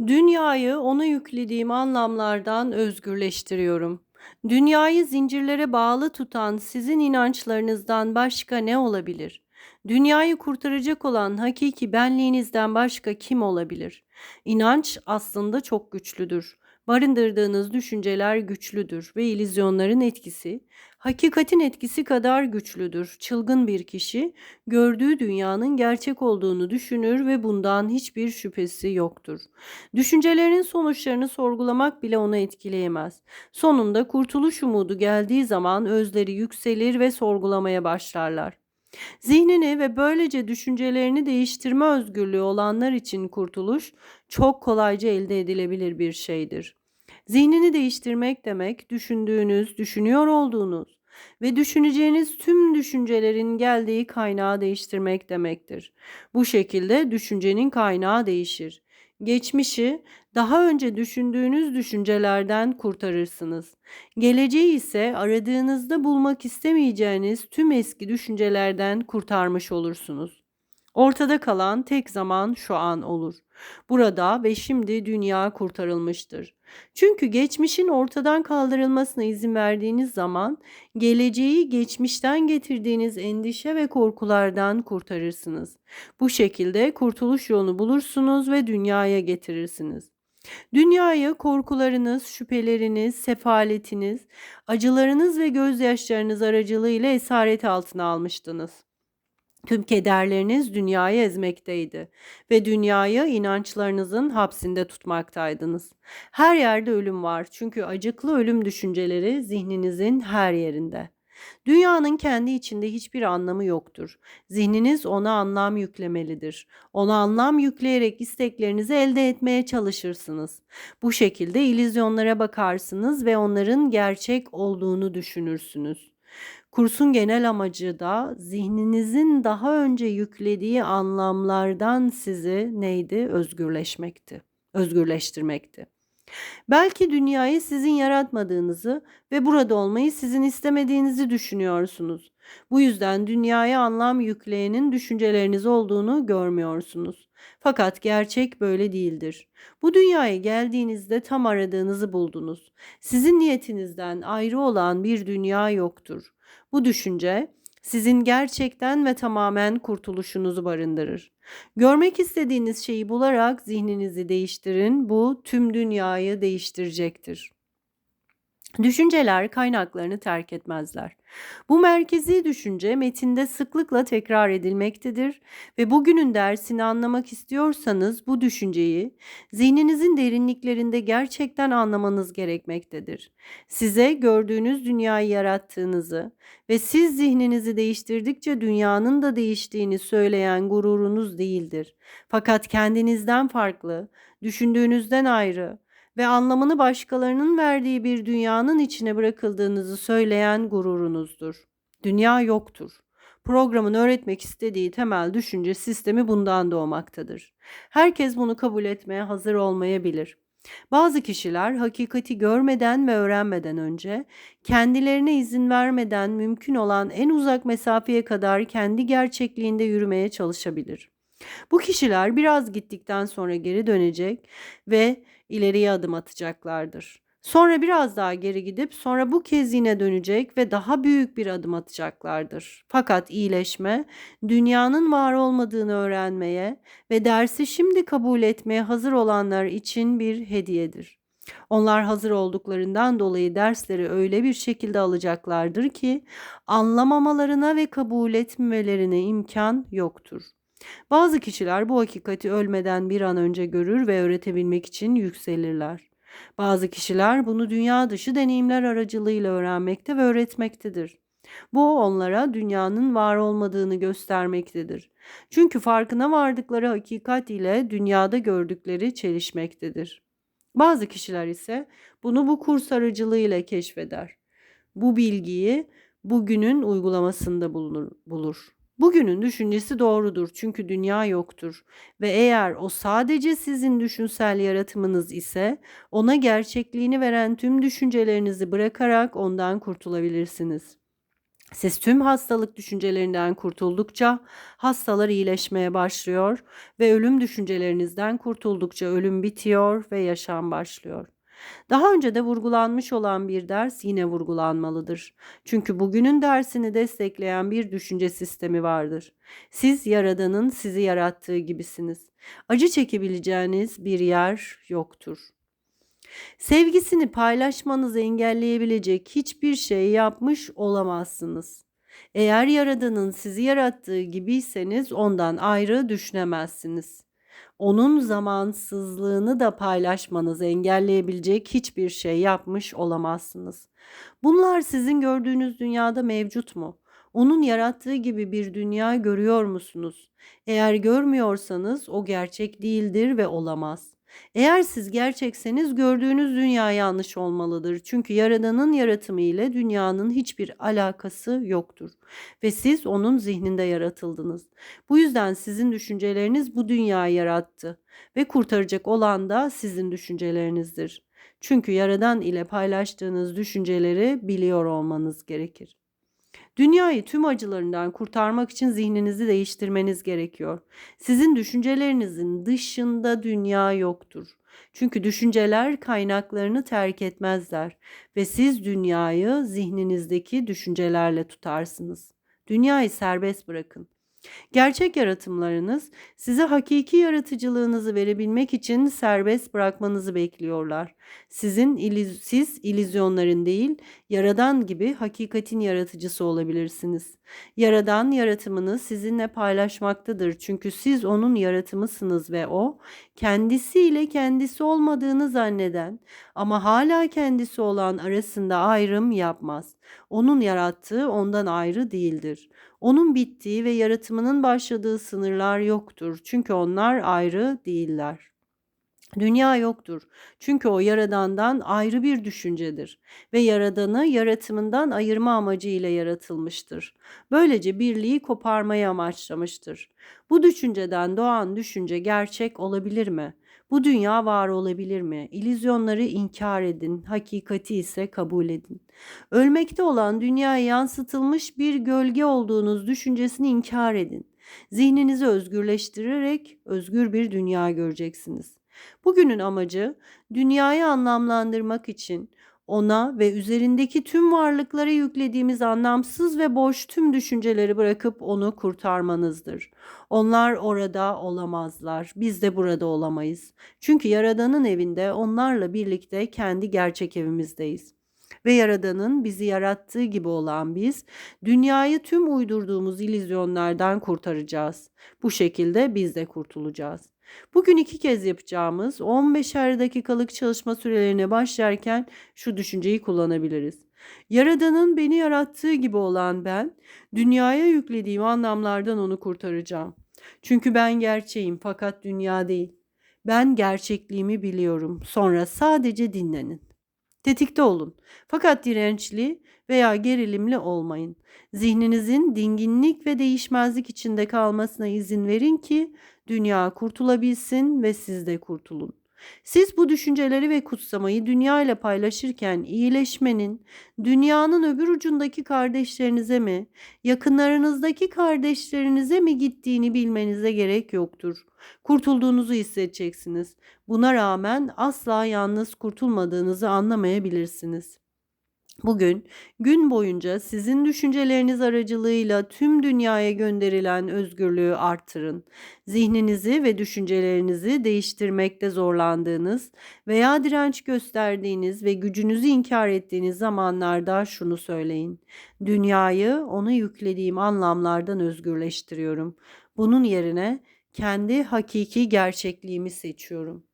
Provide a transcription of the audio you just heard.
Dünyayı ona yüklediğim anlamlardan özgürleştiriyorum. Dünyayı zincirlere bağlı tutan sizin inançlarınızdan başka ne olabilir? Dünyayı kurtaracak olan hakiki benliğinizden başka kim olabilir? İnanç aslında çok güçlüdür. Barındırdığınız düşünceler güçlüdür ve illüzyonların etkisi, hakikatin etkisi kadar güçlüdür. Çılgın bir kişi gördüğü dünyanın gerçek olduğunu düşünür ve bundan hiçbir şüphesi yoktur. Düşüncelerinin sonuçlarını sorgulamak bile onu etkileyemez. Sonunda kurtuluş umudu geldiği zaman özleri yükselir ve sorgulamaya başlarlar. Zihnini ve böylece düşüncelerini değiştirme özgürlüğü olanlar için kurtuluş çok kolayca elde edilebilir bir şeydir. Zihnini değiştirmek demek düşündüğünüz, düşünüyor olduğunuz ve düşüneceğiniz tüm düşüncelerin geldiği kaynağı değiştirmek demektir. Bu şekilde düşüncenin kaynağı değişir. Geçmişi daha önce düşündüğünüz düşüncelerden kurtarırsınız. Geleceği ise aradığınızda bulmak istemeyeceğiniz tüm eski düşüncelerden kurtarmış olursunuz. Ortada kalan tek zaman şu an olur. Burada ve şimdi dünya kurtarılmıştır. Çünkü geçmişin ortadan kaldırılmasına izin verdiğiniz zaman geleceği geçmişten getirdiğiniz endişe ve korkulardan kurtarırsınız. Bu şekilde kurtuluş yolunu bulursunuz ve dünyaya getirirsiniz. Dünyayı korkularınız, şüpheleriniz, sefaletiniz, acılarınız ve gözyaşlarınız aracılığıyla esaret altına almıştınız. Tüm kederleriniz dünyayı ezmekteydi ve dünyayı inançlarınızın hapsinde tutmaktaydınız. Her yerde ölüm var çünkü acıklı ölüm düşünceleri zihninizin her yerinde. Dünyanın kendi içinde hiçbir anlamı yoktur. Zihniniz ona anlam yüklemelidir. Ona anlam yükleyerek isteklerinizi elde etmeye çalışırsınız. Bu şekilde illüzyonlara bakarsınız ve onların gerçek olduğunu düşünürsünüz. Kursun genel amacı da zihninizin daha önce yüklediği anlamlardan sizi neydi? Özgürleşmekti. Özgürleştirmekti. Belki dünyayı sizin yaratmadığınızı ve burada olmayı sizin istemediğinizi düşünüyorsunuz. Bu yüzden dünyaya anlam yükleyenin düşünceleriniz olduğunu görmüyorsunuz. Fakat gerçek böyle değildir. Bu dünyaya geldiğinizde tam aradığınızı buldunuz. Sizin niyetinizden ayrı olan bir dünya yoktur. Bu düşünce sizin gerçekten ve tamamen kurtuluşunuzu barındırır. Görmek istediğiniz şeyi bularak zihninizi değiştirin. Bu tüm dünyayı değiştirecektir. Düşünceler kaynaklarını terk etmezler. Bu merkezi düşünce metinde sıklıkla tekrar edilmektedir ve bugünün dersini anlamak istiyorsanız bu düşünceyi zihninizin derinliklerinde gerçekten anlamanız gerekmektedir. Size gördüğünüz dünyayı yarattığınızı ve siz zihninizi değiştirdikçe dünyanın da değiştiğini söyleyen gururunuz değildir. Fakat kendinizden farklı, düşündüğünüzden ayrı, ve anlamını başkalarının verdiği bir dünyanın içine bırakıldığınızı söyleyen gururunuzdur. Dünya yoktur. Programın öğretmek istediği temel düşünce sistemi bundan doğmaktadır. Herkes bunu kabul etmeye hazır olmayabilir. Bazı kişiler hakikati görmeden ve öğrenmeden önce kendilerine izin vermeden mümkün olan en uzak mesafeye kadar kendi gerçekliğinde yürümeye çalışabilir. Bu kişiler biraz gittikten sonra geri dönecek ve ileriye adım atacaklardır. Sonra biraz daha geri gidip sonra bu kez yine dönecek ve daha büyük bir adım atacaklardır. Fakat iyileşme dünyanın var olmadığını öğrenmeye ve dersi şimdi kabul etmeye hazır olanlar için bir hediyedir. Onlar hazır olduklarından dolayı dersleri öyle bir şekilde alacaklardır ki anlamamalarına ve kabul etmemelerine imkan yoktur. Bazı kişiler bu hakikati ölmeden bir an önce görür ve öğretebilmek için yükselirler. Bazı kişiler bunu dünya dışı deneyimler aracılığıyla öğrenmekte ve öğretmektedir. Bu onlara dünyanın var olmadığını göstermektedir. Çünkü farkına vardıkları hakikat ile dünyada gördükleri çelişmektedir. Bazı kişiler ise bunu bu kurs aracılığıyla keşfeder. Bu bilgiyi bugünün uygulamasında bulunur, bulur. Bugünün düşüncesi doğrudur çünkü dünya yoktur ve eğer o sadece sizin düşünsel yaratımınız ise ona gerçekliğini veren tüm düşüncelerinizi bırakarak ondan kurtulabilirsiniz. Siz tüm hastalık düşüncelerinden kurtuldukça hastalar iyileşmeye başlıyor ve ölüm düşüncelerinizden kurtuldukça ölüm bitiyor ve yaşam başlıyor. Daha önce de vurgulanmış olan bir ders yine vurgulanmalıdır. Çünkü bugünün dersini destekleyen bir düşünce sistemi vardır. Siz Yaradan'ın sizi yarattığı gibisiniz. Acı çekebileceğiniz bir yer yoktur. Sevgisini paylaşmanızı engelleyebilecek hiçbir şey yapmış olamazsınız. Eğer Yaradan'ın sizi yarattığı gibiyseniz ondan ayrı düşünemezsiniz. Onun zamansızlığını da paylaşmanızı engelleyebilecek hiçbir şey yapmış olamazsınız. Bunlar sizin gördüğünüz dünyada mevcut mu? Onun yarattığı gibi bir dünya görüyor musunuz? Eğer görmüyorsanız o gerçek değildir ve olamaz. Eğer siz gerçekseniz gördüğünüz dünya yanlış olmalıdır. Çünkü Yaradan'ın yaratımı ile dünyanın hiçbir alakası yoktur. Ve siz onun zihninde yaratıldınız. Bu yüzden sizin düşünceleriniz bu dünyayı yarattı. Ve kurtaracak olan da sizin düşüncelerinizdir. Çünkü Yaradan ile paylaştığınız düşünceleri biliyor olmanız gerekir. Dünyayı tüm acılarından kurtarmak için zihninizi değiştirmeniz gerekiyor. Sizin düşüncelerinizin dışında dünya yoktur. Çünkü düşünceler kaynaklarını terk etmezler ve siz dünyayı zihninizdeki düşüncelerle tutarsınız. Dünyayı serbest bırakın. Gerçek yaratımlarınız size hakiki yaratıcılığınızı verebilmek için serbest bırakmanızı bekliyorlar. Sizin iliz siz ilizyonların değil, yaradan gibi hakikatin yaratıcısı olabilirsiniz. Yaradan yaratımını sizinle paylaşmaktadır. Çünkü siz onun yaratımısınız ve o kendisiyle kendisi olmadığını zanneden ama hala kendisi olan arasında ayrım yapmaz. Onun yarattığı ondan ayrı değildir. Onun bittiği ve yaratımının başladığı sınırlar yoktur. Çünkü onlar ayrı değiller. Dünya yoktur. Çünkü o yaradandan ayrı bir düşüncedir ve yaradanı yaratımından ayırma amacıyla yaratılmıştır. Böylece birliği koparmayı amaçlamıştır. Bu düşünceden doğan düşünce gerçek olabilir mi? Bu dünya var olabilir mi? İllüzyonları inkar edin, hakikati ise kabul edin. Ölmekte olan dünyaya yansıtılmış bir gölge olduğunuz düşüncesini inkar edin. Zihninizi özgürleştirerek özgür bir dünya göreceksiniz. Bugünün amacı dünyayı anlamlandırmak için ona ve üzerindeki tüm varlıklara yüklediğimiz anlamsız ve boş tüm düşünceleri bırakıp onu kurtarmanızdır. Onlar orada olamazlar. Biz de burada olamayız. Çünkü Yaradan'ın evinde onlarla birlikte kendi gerçek evimizdeyiz. Ve Yaradan'ın bizi yarattığı gibi olan biz, dünyayı tüm uydurduğumuz ilizyonlardan kurtaracağız. Bu şekilde biz de kurtulacağız. Bugün iki kez yapacağımız 15'er dakikalık çalışma sürelerine başlarken şu düşünceyi kullanabiliriz. Yaradan'ın beni yarattığı gibi olan ben, dünyaya yüklediğim anlamlardan onu kurtaracağım. Çünkü ben gerçeğim fakat dünya değil. Ben gerçekliğimi biliyorum. Sonra sadece dinlenin. Tetikte olun. Fakat dirençli veya gerilimli olmayın. Zihninizin dinginlik ve değişmezlik içinde kalmasına izin verin ki dünya kurtulabilsin ve siz de kurtulun. Siz bu düşünceleri ve kutsamayı dünya ile paylaşırken iyileşmenin dünyanın öbür ucundaki kardeşlerinize mi, yakınlarınızdaki kardeşlerinize mi gittiğini bilmenize gerek yoktur. Kurtulduğunuzu hissedeceksiniz. Buna rağmen asla yalnız kurtulmadığınızı anlamayabilirsiniz. Bugün gün boyunca sizin düşünceleriniz aracılığıyla tüm dünyaya gönderilen özgürlüğü artırın. Zihninizi ve düşüncelerinizi değiştirmekte zorlandığınız veya direnç gösterdiğiniz ve gücünüzü inkar ettiğiniz zamanlarda şunu söyleyin. Dünyayı ona yüklediğim anlamlardan özgürleştiriyorum. Bunun yerine kendi hakiki gerçekliğimi seçiyorum.